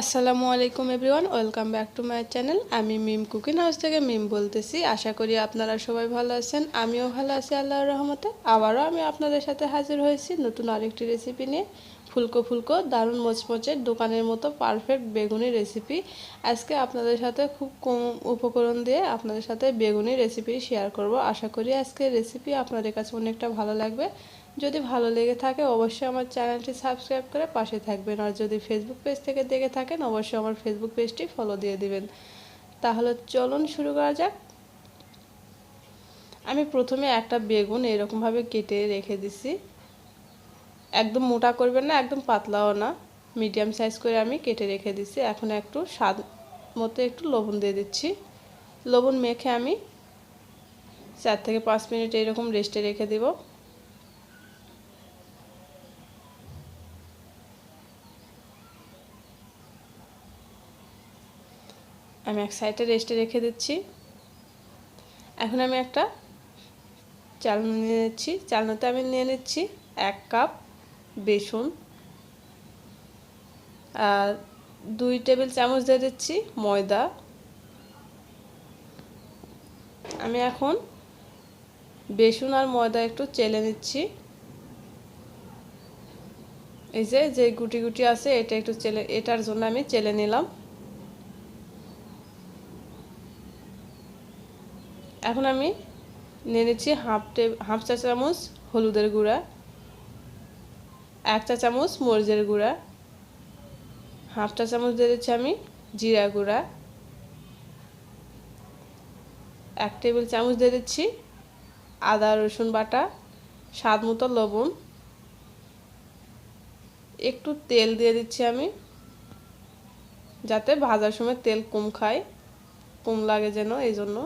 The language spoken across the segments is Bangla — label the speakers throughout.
Speaker 1: আসসালামু আলাইকুম everyone, welcome back to my channel. আমি মিম কুকিং হাউস থেকে মিম বলতেছি। আশা করি আপনারা সবাই ভালো আছেন, আমিও ভালো আছি আল্লাহর রহমতে। আবারও আমি আপনাদের সাথে হাজির হয়েছি নতুন আরেকটি রেসিপি নিয়ে। ফুলকো ফুলকো, দারুণ মোচমোচের, দোকানের মতো পারফেক্ট বেগুনি রেসিপি আজকে আপনাদের সাথে খুব কম উপকরণ দিয়ে আপনাদের সাথে বেগুনি রেসিপি শেয়ার করব। আশা করি আজকে রেসিপি আপনাদের কাছে অনেকটা ভালো লাগবে। যদি ভালো লেগে থাকে, অবশ্যই আমার চ্যানেলটি সাবস্ক্রাইব করে পাশে থাকবেন। আর যদি ফেসবুক পেজ থেকে দেখে থাকেন, অবশ্যই আমার ফেসবুক পেজটি ফলো দিয়ে দিবেন। তাহলে চলুন শুরু করা যাক। আমি প্রথমে একটা বেগুন এরকমভাবে কেটে রেখে দিছি। একদম মোটা করবেন না, একদম পাতলাও না। মিডিয়াম সাইজ করে আমি কেটে রেখে দিছি। এখন একটু স্বাদ মতো একটু লবণ দিয়ে দিচ্ছি। লবণ মেখে আমি চার থেকে পাঁচ মিনিট এরকম রেস্টে রেখে দেবো। আমি এক সাইডে রেস্টে রেখে দিচ্ছি। এখন আমি একটা চালনা নিয়ে নিচ্ছি। চালনাতে আমি নিয়ে নিচ্ছি এক কাপ বেসন আর দুই টেবিল চামচ দিয়ে দিচ্ছি ময়দা। আমি এখন বেসন আর ময়দা একটু চেলে নিচ্ছি। এই যে যে গুটি গুটি আছে, এটা একটু চেলে, এটার জন্য আমি চেলে নিলাম। এখন আমি নিয়ে নিচ্ছি হাফ টে হাফ চা চামচ হলুদের গুঁড়া, এক চা চামচ মরিচের গুঁড়া, হাফ চা চামচ দিয়ে দিচ্ছি আমি জিরা গুঁড়া, এক টেবিল চামচ দিয়ে দিচ্ছি আদা, রসুন বাটা, স্বাদ মতো লবণ, একটু তেল দিয়ে দিচ্ছি আমি যাতে ভাজার সময় তেল কম খায়, কম লাগে যেন, এই জন্য।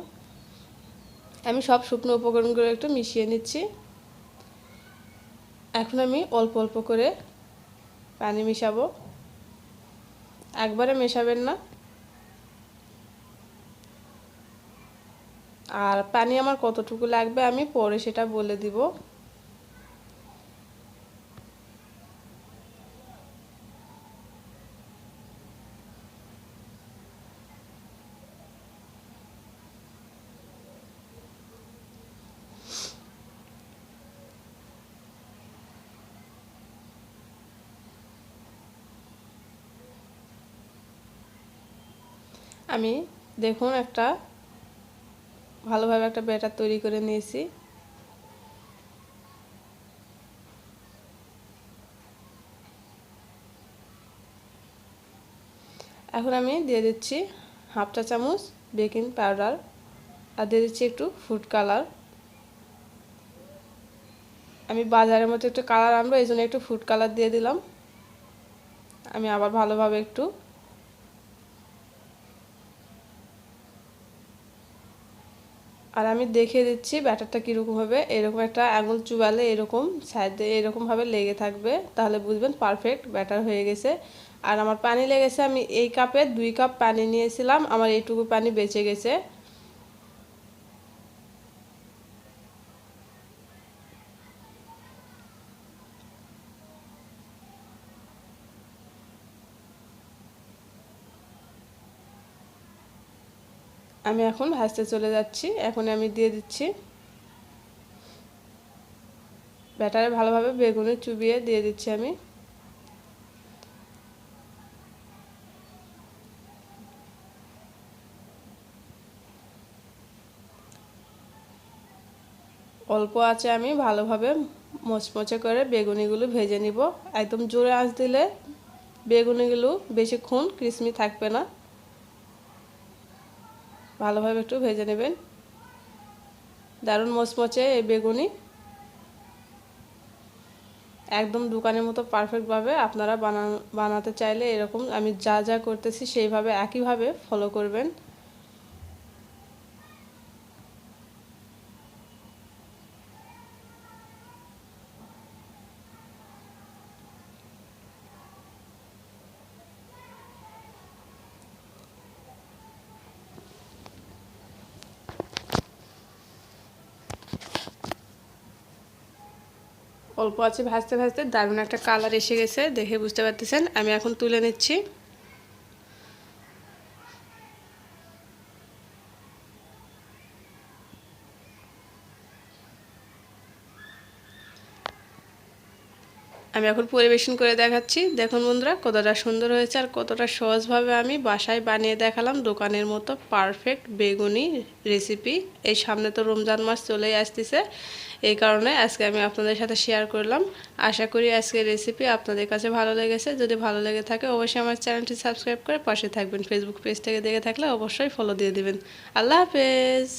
Speaker 1: আমি সব শুকনো উপকরণগুলো একটু মিশিয়ে নিচ্ছি। এখন আমি অল্প অল্প করে পানি মিশাবো। একবারে মেশাবেন না। আর পানি আমার কতটুকু লাগবে আমি পরে সেটা বলে দিব। আমি দেখুন একটা ভালোভাবে একটা ব্যাটার তৈরি করে নিয়েছি। এখন আমি দিয়ে দিচ্ছি হাফ চা চামচ বেকিং পাউডার আর দিয়ে দিচ্ছি একটু ফুড কালার। আমি বাজারের মতো একটু কালার আনব এই জন্য একটু ফুড কালার দিয়ে দিলাম। আমি আবার ভালোভাবে একটু আর আমি দেখে দিচ্ছি ব্যাটারটা কীরকম হবে। এরকম একটা আঙুল চুবালে এরকম সাইডে এরকমভাবে লেগে থাকবে, তাহলে বুঝবেন পারফেক্ট ব্যাটার হয়ে গেছে। আর আমার পানি লেগেছে, আমি এই কাপে দুই কাপ পানি নিয়েছিলাম, আমার এইটুকু পানি বেঁচে গেছে। আমি এখন ভাজতে চলে যাচ্ছি। এখন আমি দিয়ে দিচ্ছি ব্যাটারে ভালোভাবে বেগুনে চুবিয়ে দিয়ে দিচ্ছি আমি। অল্প আছে আমি ভালোভাবে মচমচে করে বেগুনিগুলো ভেজে নিব। একদম জোরে আঁচ দিলে বেগুনিগুলো বেশিক্ষণ ক্রিসমি থাকবে না। ভালোভাবে একটু ভেজে নেবেন। দারুণ মচমচে এই বেগুনি। একদম দোকানের মতো পারফেক্টভাবে আপনারা বানা, বানাতে চাইলে এরকম আমি যা যা করতেছি সেইভাবে একইভাবে ফলো করবেন। অল্প আছে, ভাজতে ভাজতে দারুণ একটা কালার এসে গেছে, দেখে বুঝতে পারতেছেন। আমি এখন তুলে নিচ্ছি। আমি এখন পরিবেশন করে দেখাচ্ছি। দেখুন বন্ধুরা, কতটা সুন্দর হয়েছে আর কতটা সহজভাবে আমি বাসায় বানিয়ে দেখালাম দোকানের মতো পারফেক্ট বেগুনি রেসিপি এই সামনে তো রমজান মাস চলেই আসতেছে, এই কারণে আজকে আমি আপনাদের সাথে শেয়ার করলাম। আশা করি আজকের রেসিপি আপনাদের কাছে ভালো লেগেছে। যদি ভালো লেগে থাকে, অবশ্যই আমার চ্যানেলটি সাবস্ক্রাইব করে পাশে থাকবেন। ফেসবুক পেজ থেকে দেখে থাকলে অবশ্যই ফলো দিয়ে দেবেন। আল্লাহ হাফেজ।